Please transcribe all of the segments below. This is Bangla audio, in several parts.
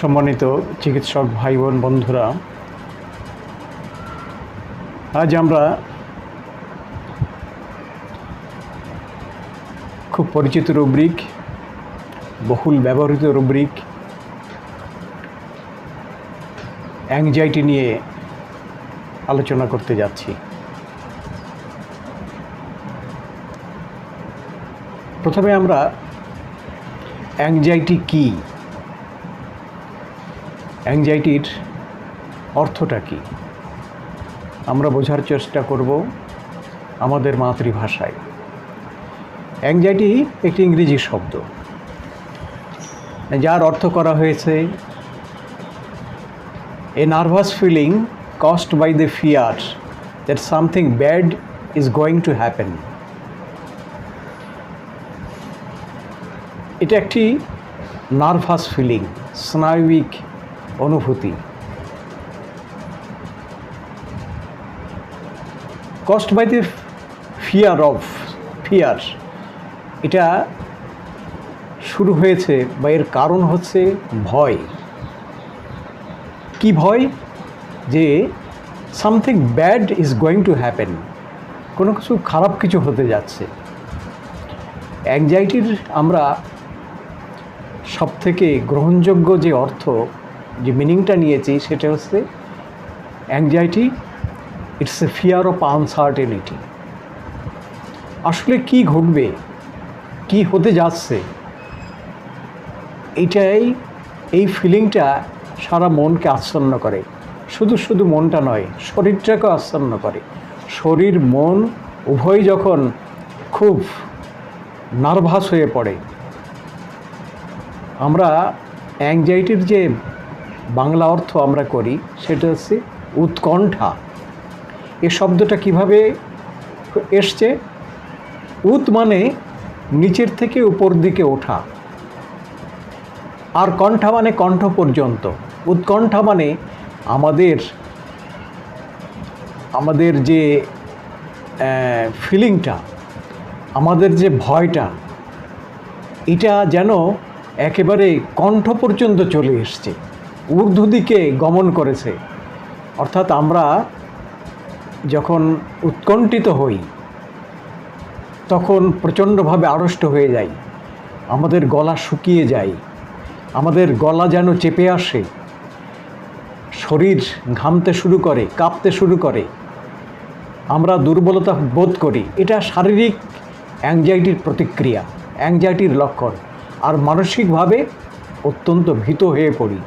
সম্মানিত চিকিৎসক ভাই বোন বন্ধুরা, আজ আমরা খুব পরিচিত রুব্রিক, বহুল ব্যবহৃত রুব্রিক অ্যাংজাইটি নিয়ে আলোচনা করতে যাচ্ছি। প্রথমে আমরা অ্যাংজাইটি কী? অ্যাংজাইটির অর্থটা কী? আমরা বোঝার চেষ্টা করব আমাদের মাতৃভাষায়। অ্যাংজাইটি একটি ইংরেজি শব্দ। যার অর্থ করা হয়েছে a nervous feeling caused by the fear that something bad is going to happen এটা একটি নার্ভাস ফিলিং স্নায়বিক অনুভূতি। Caused by the fear of fear এটা শুরু হয়েছে বা এর কারণ হচ্ছে ভয়। কি ভয়? যে something bad is going to happen কোনো কিছু খারাপ কিছু হতে যাচ্ছে। অ্যাংজাইটির আমরা সবথেকে গ্রহণযোগ্য যে অর্থ যে মিনিংটা নিয়েছি সেটা হচ্ছে anxiety it's a fear of uncertainty আসলে কি ঘটবে? কি হতে যাচ্ছে? এটাই, এই ফিলিংটা সারা মনকে আচ্ছন্ন করে। শুধু শুধু মনটা নয়, শরীরটাকে আচ্ছন্ন করে। শরীর, মন উভয় যখন খুব নার্ভাস হয়ে পড়ে, আমরা অ্যাংজাইটির যে বাংলা অর্থ আমরা করি, সেটা হচ্ছে উৎকণ্ঠা। এ শব্দটা কীভাবে এসছে? উত মানে নিচের থেকে উপর দিকে ওঠা। আর কণ্ঠা মানে কণ্ঠ পর্যন্ত। উৎকণ্ঠা মানে আমাদের আমাদের যে ফিলিংটা আমাদের যে ভয়টা, এটা যেন একেবারে কণ্ঠ পর্যন্ত চলে এসছে। ঊর্ধ্ব দিকে গমন করেছে। অর্থাৎ আমরা যখন উৎকণ্ঠিত হই, তখন প্রচণ্ডভাবে আড়ষ্ট হয়ে যাই। আমাদের গলা শুকিয়ে যায়। আমাদের গলা যেন চেপে আসে। শরীর ঘামতে শুরু করে, কাঁপতে শুরু করে। আমরা দুর্বলতা বোধ করি। এটা শারীরিক অ্যাংজাইটির প্রতিক্রিয়া অ্যাংজাইটির লক্ষণ। আর মানসিকভাবে অত্যন্ত ভীত হয়ে পড়ি।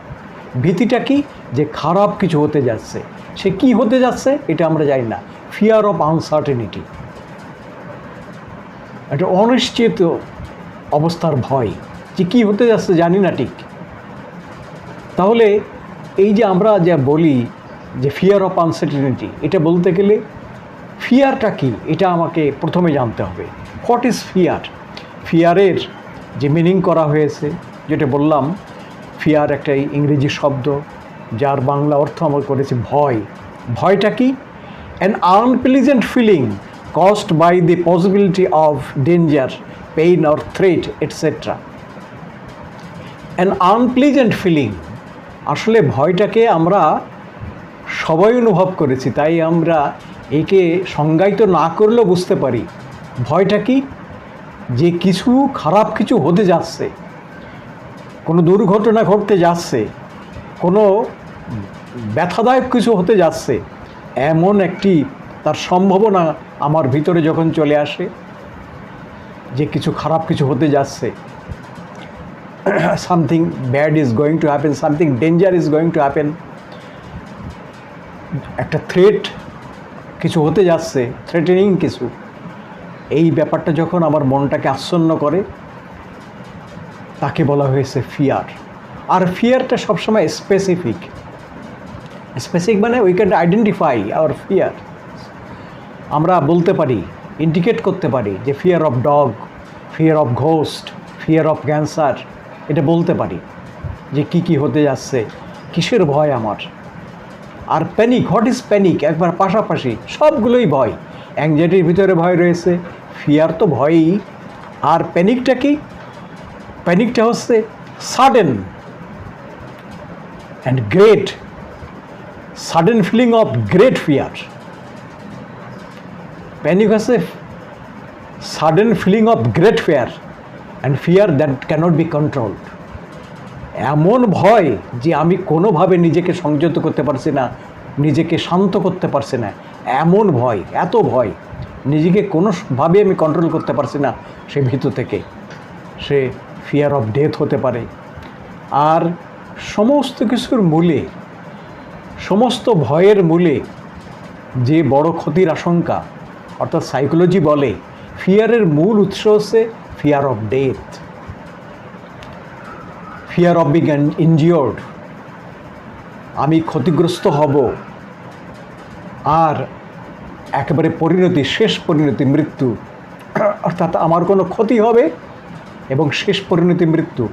ভীতিটা কি? যে খারাপ কিছু হতে যাচ্ছে। সে কি হতে যাচ্ছে? এটা আমরা জানি না। ফিয়ার অফ আনসার্টেনিটি একটা অনিশ্চিত অবস্থার ভয়। যে কী হতে যাচ্ছে জানি না ঠিক। তাহলে এই যে আমরা যা বলি যে ফিয়ার অফ আনসার্টেনিটি এটা বলতে গেলে ফিয়ারটা কি? এটা আমাকে প্রথমে জানতে হবে। হোয়াট ইজ ফিয়ার ফিয়ারের যে মিনিং করা হয়েছে, যেটা বললাম ফিয়ার একটা ইংরেজি শব্দ, যার বাংলা অর্থ আমরা করেছি ভয়। ভয়টা কি? An unpleasant feeling caused by the possibility of danger pain or threat etcetera an unpleasant feeling আসলে ভয়টাকে আমরা সবাই অনুভব করেছি, তাই আমরা একে সংজ্ঞায়িত না করলেও বুঝতে পারি। ভয়টা কি? যে কিছু খারাপ কিছু হতে যাচ্ছে কোনো দুর্ঘটনা ঘটতে যাচ্ছে, কোনো ব্যথাদায়ক কিছু হতে যাচ্ছে, এমন একটি তার সম্ভাবনা আমার ভিতরে যখন চলে আসে, যে কিছু খারাপ কিছু হতে যাচ্ছে something bad is going to happen something danger is going to happen একটা থ্রেট কিছু হতে যাচ্ছে থ্রেটেনিং কিছু, এই ব্যাপারটা যখন আমার মনটাকে আচ্ছন্ন করে তাকে বলা হয়েছে ফিয়ার। আর ফিয়ারটা সবসময় স্পেসিফিক স্পেসিফিক মানে we can identify our fear আমরা বলতে পারি ইন্ডিকেট করতে পারি যে fear of dog fear of ghost fear of cancer এটা বলতে পারি যে কি কি হতে যাচ্ছে, কিসের ভয় আমার। আর প্যানিক হোয়াট ইজ প্যানিক একবার পাশাপাশি সবগুলোই ভয়। অ্যাংজাইটির ভিতরে ভয় রয়েছে ফিয়ার তো ভয়ই। আর প্যানিকটা কি? প্যানিকটা হচ্ছে sudden and great sudden feeling of great fear. Panic হচ্ছে sudden feeling of great fear and fear that cannot be controlled এমন ভয় যে আমি কোনোভাবে নিজেকে সংযত করতে পারছি না, নিজেকে শান্ত করতে পারছি না, এমন ভয়, এত ভয়, নিজেকে কোনোভাবে আমি কন্ট্রোল করতে পারছি না সে ভিতর থেকে। সে ফিয়ার অফ ডেথ হতে পারে। আর সমস্ত কিছুর মূলে, সমস্ত ভয়ের মূলে যে বড় ক্ষতির আশঙ্কা, অর্থাৎ সাইকোলজি বলে ফিয়ারের মূল উৎস হচ্ছে fear of death fear of being injured আমি ক্ষতিগ্রস্ত হব। আর একেবারে পরিণতি, শেষ পরিণতি, মৃত্যু, অর্থাৎ আমার কোনো ক্ষতি হবে এবং শেষ পরিণতি মৃত্যু।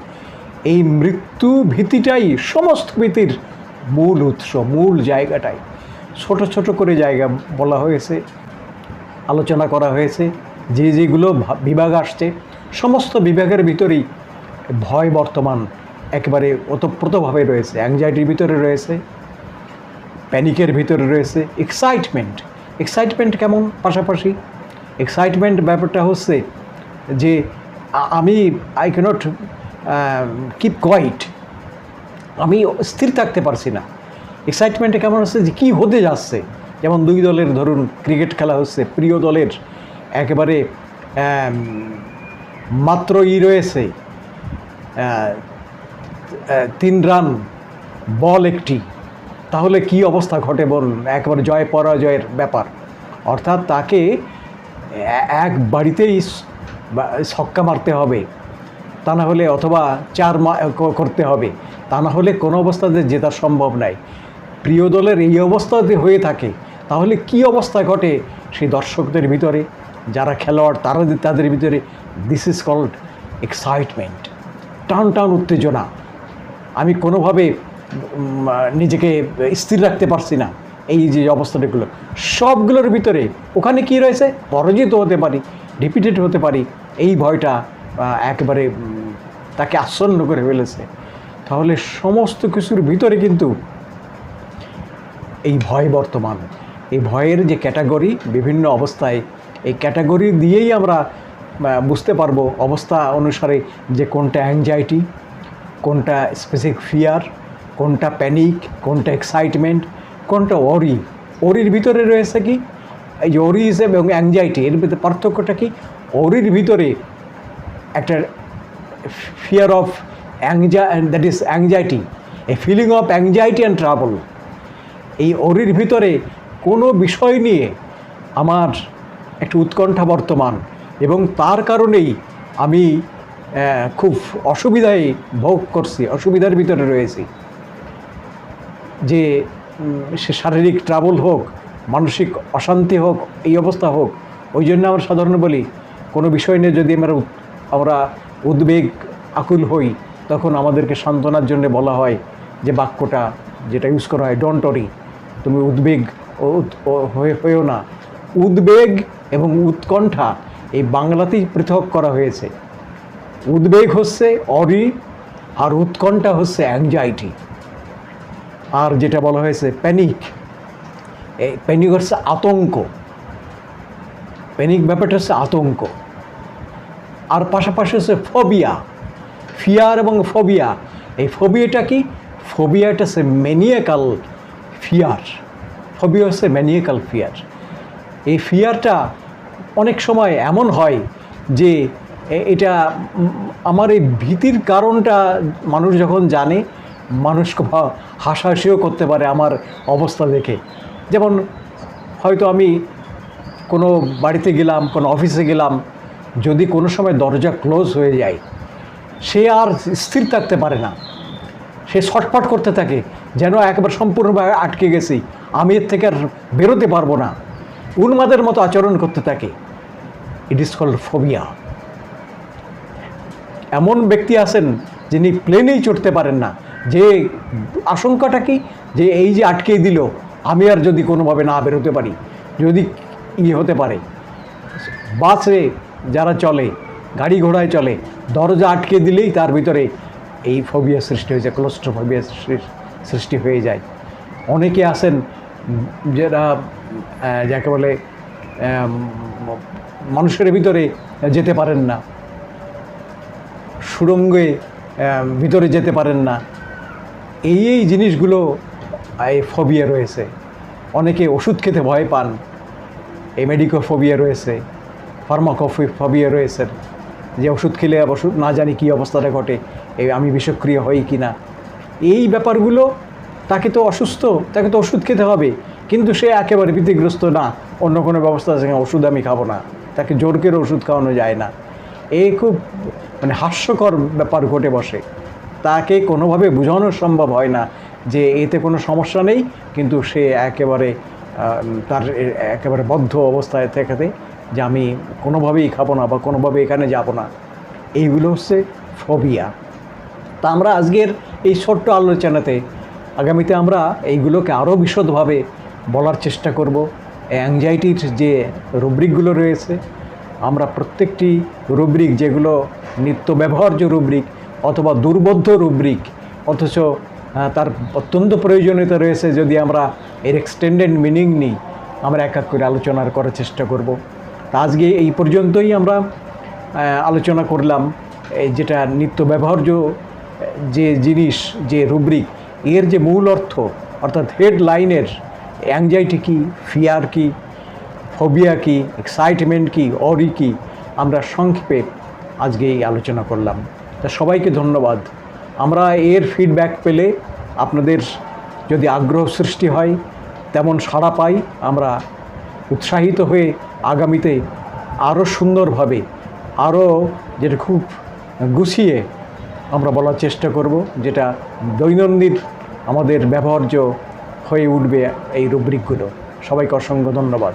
এই মৃত্যু ভীতিটাই সমস্ত ভীতির মূল উৎস, মূল জায়গাটাই। ছোট ছোট করে জায়গা বলা হয়েছে, আলোচনা করা হয়েছে, যে যেগুলো বিভাগ আসছে, সমস্ত বিভাগের ভিতরেই ভয় বর্তমান একেবারে ওতপ্রোতভাবে রয়েছে। অ্যাংজাইটির ভিতরে রয়েছে প্যানিকের ভিতরে রয়েছে এক্সাইটমেন্ট এক্সাইটমেন্ট কেমন? পাশাপাশি এক্সাইটমেন্ট ব্যাপারটা হচ্ছে যে আমি আই ক্যানট কিপ কোয়াইট আমি স্থির থাকতে পারছি না। এক্সাইটমেন্টে কেমন হচ্ছে যে কী হতে যাচ্ছে? যেমন দুই দলের ধরুন ক্রিকেট খেলা হচ্ছে, প্রিয় দলের একেবারে মাত্র ই রয়েছে। তিন রান, বল একটি। তাহলে কি অবস্থা ঘটে বলুন একেবারে জয় পরাজয়ের ব্যাপার। অর্থাৎ তাকে এক বাড়িতেই বা- ছক্কা মারতে হবে। তা না হলে অথবা চার মা করতে হবে। তা না হলে কোনো অবস্থাতে জেতা সম্ভব নাই। প্রিয় দলের এই অবস্থাতে হয়ে থাকে, তাহলে কি অবস্থা ঘটে সেই দর্শকদের ভিতরে? যারা খেলোয়াড়, তারা তাদের ভিতরে দিস ইজ কল্ড এক্সাইটমেন্ট টান টান উত্তেজনা। আমি কোনোভাবে নিজেকে স্থির রাখতে পারছি না এই যে অবস্থাটাগুলো সবগুলোর ভিতরে, ওখানে কি রয়েছে? পরাজিত হতে পারি রিপিটেড হতে পারি এই ভয়টা একেবারে তাকে আচ্ছন্ন করে ফেলেছে। তাহলে সমস্ত কিছুর ভিতরে কিন্তু এই ভয় বর্তমান। এই ভয়ের যে ক্যাটাগরি, বিভিন্ন অবস্থায় এই ক্যাটাগরি দিয়েই আমরা বুঝতে পারব অবস্থা অনুসারে যে কোনটা অ্যাংজাইটি কোনটা স্পেসিফিক ফিয়ার কোনটা প্যানিক কোনটা এক্সাইটমেন্ট কোনটা ওরি ওরির ভিতরে রয়েছে কি? এই যে হিসেবে এবং অ্যাংজাইটি এর ভিতরে পার্থক্যটা কি? ওরির ভিতরে একটা fear of অ্যাংজা that is anxiety a feeling of anxiety and travel এই ওরির ভিতরে কোনো বিষয় নিয়ে আমার একটু উৎকণ্ঠা বর্তমান এবং তার কারণেই আমি খুব অসুবিধায় ভোগ করছি, অসুবিধার ভিতরে রয়েছি। যে সে শারীরিক ট্রাবল হোক, মানসিক অশান্তি হোক, এই অবস্থা হোক, ওই জন্য আমরা সাধারণ বলি কোনো বিষয় নিয়ে যদি আমরা আমরা উদ্বেগ আকুল হই, তখন আমাদেরকে সান্ত্বনার জন্য বলা হয় যে বাক্যটা যেটা ইউজ করা হয় ডন্ট অরি তুমি উদ্বেগ হয়ে হয়েও না। উদ্বেগ এবং উৎকণ্ঠা এই বাংলাতেই পৃথক করা হয়েছে। উদ্বেগ হচ্ছে অরি আর উৎকণ্ঠা হচ্ছে অ্যাংজাইটি আর যেটা বলা হয়েছে প্যানিক এই প্যানিক হচ্ছে আতঙ্ক। প্যানিক ব্যাপারটা হচ্ছে আতঙ্ক। আর পাশাপাশি হচ্ছে ফোবিয়া, ফিয়ার এবং ফোবিয়া। এই ফোবিয়াটা কি? ফোবিয়াটা হচ্ছে ম্যানিয়াকাল ফিয়ার। ফোবিয়া হচ্ছে ম্যানিয়াকাল ফিয়ার। এই ফিয়ারটা অনেক সময় এমন হয় যে এটা আমার এই ভীতির কারণটা মানুষ যখন জানে মানুষকে ভা- হাসাহাসিও করতে পারে আমার অবস্থা দেখে। যেমন হয়তো আমি কোনো বাড়িতে গেলাম, কোনো অফিসে গেলাম, যদি কোনো সময় দরজা ক্লোজ হয়ে যায়, সে আর স্থির থাকতে পারে না। সে ছটফট করতে থাকে, যেন একবার সম্পূর্ণভাবে আটকে গেছি, আমি এর থেকে আর বেরোতে পারব না। উন্মাদের মতো আচরণ করতে থাকে। ইট ইজ কল্ড ফোবিয়া এমন ব্যক্তি আছেন, যিনি প্লেনেই চড়তে পারেন না। যে আশঙ্কাটা কি? যে এই যে আটকে দিল, আমি আর যদি কোনোভাবে না বেরোতে পারি, যদি ইয়ে হতে পারে। বাসে যারা চলে গাড়ি ঘোড়ায় চলে দরজা আটকে দিলেই তার ভিতরে এই ফোবিয়া সৃষ্টি হয়ে হয়েছে ক্লোস্ট্রোফোবিয়া সৃষ্টি হয়ে যায়। অনেকে আসেন যারা যাকে বলে মানুষের ভিতরে যেতে পারেন না। সুড়ঙ্গে আহ, ভিতরে যেতে পারেন না। এই এই জিনিসগুলো এই ফোবিয়া রয়েছে। অনেকে ওষুধ খেতে ভয় পান। এই মেডিকোফোবিয়া রয়েছে ফার্মাকোফি ফোবিয়া রয়েছে, যে ওষুধ খেলে ওষুধ না জানি কী অবস্থাটা ঘটে, এই আমি বিষক্রিয়া হই কি না। এই ব্যাপারগুলো, তাকে তো অসুস্থ, তাকে তো ওষুধ খেতে হবে, কিন্তু সে একেবারে ভীতিগ্রস্ত না, অন্য কোনো ব্যবস্থা আছে, ওষুধ আমি খাব না, তাকে জোর করে ওষুধ খাওয়ানো যায় না। এই খুব মানে হাস্যকর ব্যাপার ঘটে বসে। তাকে কোনোভাবে বোঝানো সম্ভব হয় না যে এতে কোনো সমস্যা নেই, কিন্তু সে একেবারে তার একেবারে বদ্ধ অবস্থায় থাকাতে যে আমি কোনোভাবেই খাব না বা কোনোভাবে এখানে যাব না। এইগুলো হচ্ছে ফোবিয়া তা আমরা আজকের এই ছোট্ট আলোচনাতে, আগামীতে আমরা এইগুলোকে আরও বিশদভাবে বলার চেষ্টা করব। অ্যাংজাইটির যে রুব্রিকগুলো রয়েছে, আমরা প্রত্যেকটি রুব্রিক যেগুলো নিত্য ব্যবহার্য রুব্রিক অথবা দুর্বোধ্য রুব্রিক, অথচ তার অত্যন্ত প্রয়োজনীয়তা রয়েছে যদি আমরা এর এক্সটেন্ডেড মিনিং নিই, আমরা এক এক করে আলোচনার করার চেষ্টা করব। তা আজকে এই পর্যন্তই আমরা আলোচনা করলাম যেটা নিত্য ব্যবহার্য যে জিনিস, যে রুব্রিক, এর যে মূল অর্থ, অর্থাৎ হেডলাইনের অ্যাংজাইটি কী ফিয়ার কী ফোবিয়া কী এক্সাইটমেন্ট কী অরি কী, আমরা সংক্ষেপে আজকে এই আলোচনা করলাম। তা সবাইকে ধন্যবাদ। আমরা এর ফিডব্যাক পেলে আপনাদের যদি আগ্রহ সৃষ্টি হয়, তেমন সাড়া পাই, আমরা উৎসাহিত হয়ে আগামীতে আরও সুন্দরভাবে আরও যেটা খুব গুছিয়ে আমরা বলার চেষ্টা করব, যেটা দৈনন্দিন আমাদের ব্যবহার্য হয়ে উঠবে এই রুব্রিকগুলো সবাইকে অসংখ্য ধন্যবাদ।